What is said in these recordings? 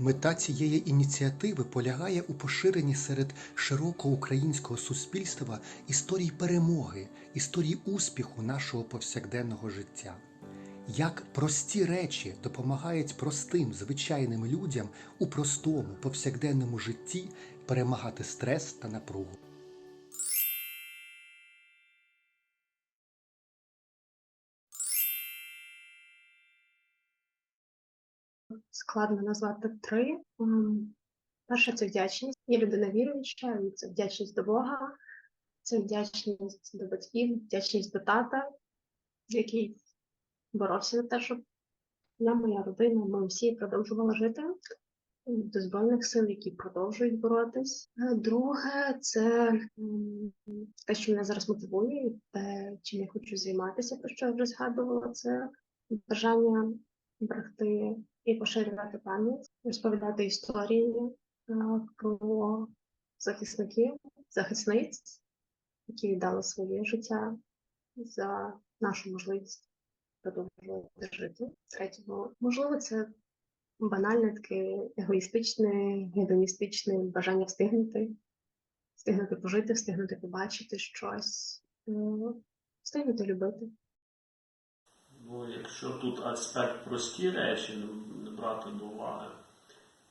Мета цієї ініціативи полягає у поширенні серед широкого українського суспільства історій перемоги, історій успіху нашого повсякденного життя. Як прості речі допомагають простим звичайним людям у простому повсякденному житті перемагати стрес та напругу. Складно назвати три. Перше це вдячність. Я людина віруюча, це вдячність до Бога, це вдячність до батьків, вдячність до тата, який боровся за те, щоб я, моя родина, ми всі продовжували жити. До Збройних сил, які продовжують боротись. Е, Друге, це те, що мене зараз мотивує, те, чим я хочу займатися, про що я вже згадувала, це бажання берегти і поширювати пам'ять, розповідати історії е, про захисників, захисниць, які віддали своє життя за нашу можливість продовжувати жити. Третього, можливо, це банальне таке егоїстичне, гедоністичне бажання встигнути, встигнути пожити, встигнути побачити щось, е, встигнути любити. Ну, якщо тут аспект прості речі, не- не брати до уваги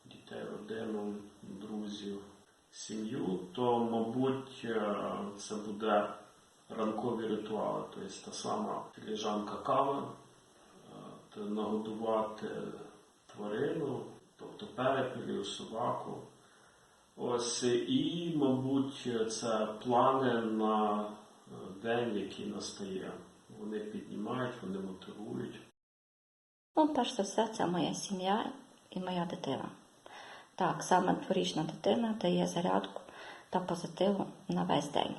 дітей, родину, друзів, сім'ю, то, мабуть, е, це буде ранкові ритуали. Тобто та сама філіжанка кави, е, нагодувати тварину, тобто перепілів, собаку. Ось і, мабуть, це плани на е, день, який настає. Вони піднімають, вони мотивують. Ну, перш за все, це моя сім'я і моя дитина. Так, саме дворічна дитина дає зарядку та позитиву на весь день.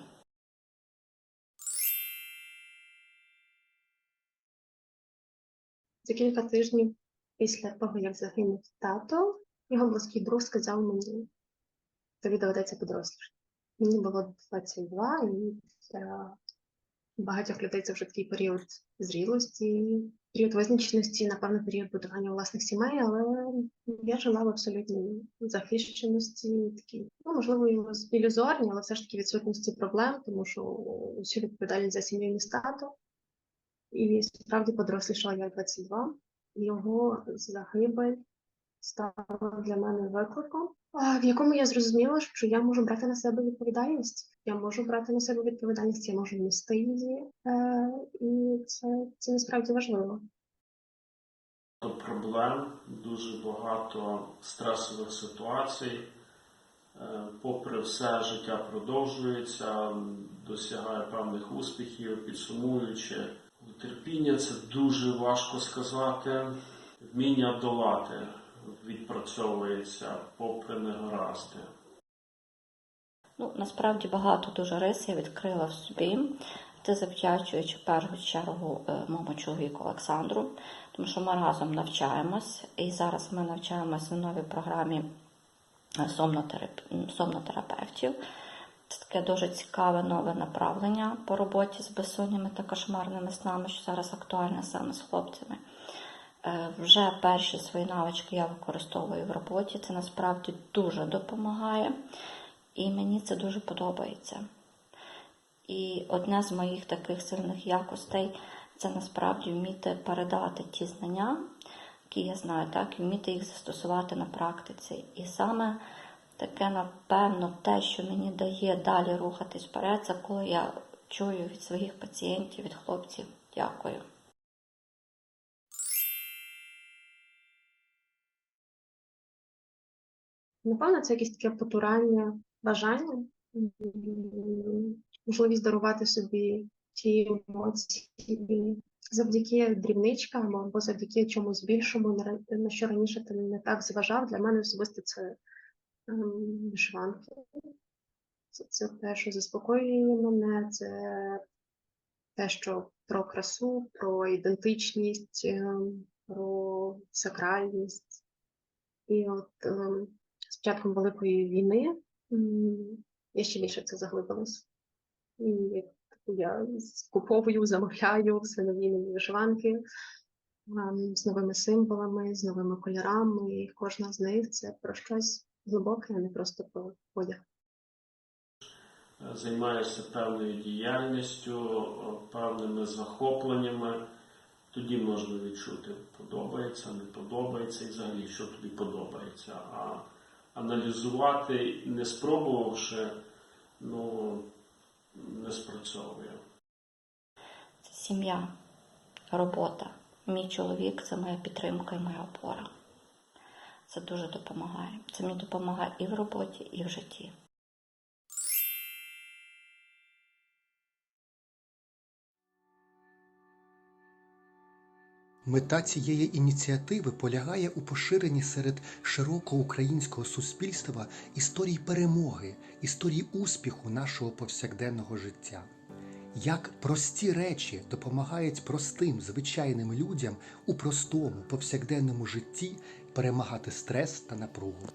За кілька тижнів після того, як загинув тато, його близький друг сказав мені, тобі доведеться подорослішати. Мені було 22, і для багатьох людей це вже такий період зрілості, період визначеності, напевно, період будування власних сімей, але я жила в абсолютній захищеності, такій, ну, можливо, ілюз- ілюзорній, але все ж таки відсутності проблем, тому що усю відповідальність за сім'ю не тато. І справді подорослішала я 22. Його загибель стала для мене викликом, в якому я зрозуміла, що я можу брати на себе відповідальність. Я можу брати на себе відповідальність, я можу нести її, е, і це, це насправді важливо. Проблем, дуже багато стресових ситуацій. Е, Попри все, життя продовжується, досягає певних успіхів, підсумуючи. Терпіння це дуже важко сказати. Вміння долати відпрацьовується попри негаразди. Ну, насправді багато дуже рис я відкрила в собі. Це завдячуючи в першу чергу е, моєму чоловіку Олександру, тому що ми разом навчаємось, і зараз ми навчаємось в новій програмі е, сомнотерапевтів. Це таке дуже цікаве нове направлення по роботі з безсоннями та кошмарними снами, що зараз актуальне саме з хлопцями. Е, Вже перші свої навички я використовую в роботі. Це насправді дуже допомагає, і мені це дуже подобається. І одна з моїх таких сильних якостей це насправді вміти передати ті знання, які я знаю, так, і вміти їх застосувати на практиці. І саме таке, напевно, те, що мені дає далі рухатись вперед, це коли я чую від своїх пацієнтів, від хлопців. Дякую. Напевно, це якесь таке потурання, бажання, можливість дарувати собі ті емоції завдяки дрібничкам або завдяки чомусь більшому, на що раніше ти не так зважав. Для мене особисто це ем, вишиванки. Це, це те, що заспокоює мене, це те, що про красу, про ідентичність, ем, про сакральність. І от ем, з початком Великої війни я ще більше це заглибилась. І я скуповую, замовляю все нові нові вишиванки. з новими символами, з новими кольорами. І кожна з них це про щось глибоке, а не просто про одяг. Займаєшся певною діяльністю, певними захопленнями. Тоді можна відчути, подобається, не подобається і взагалі, що тобі подобається. А аналізувати, не спробувавши, ну, не спрацьовує. Це сім'я, робота. Мій чоловік це моя підтримка і моя опора. Це дуже допомагає. Це мені допомагає і в роботі, і в житті. Мета цієї ініціативи полягає у поширенні серед широкого українського суспільства історій перемоги, історій успіху нашого повсякденного життя. Як прості речі допомагають простим звичайним людям у простому повсякденному житті перемагати стрес та напругу.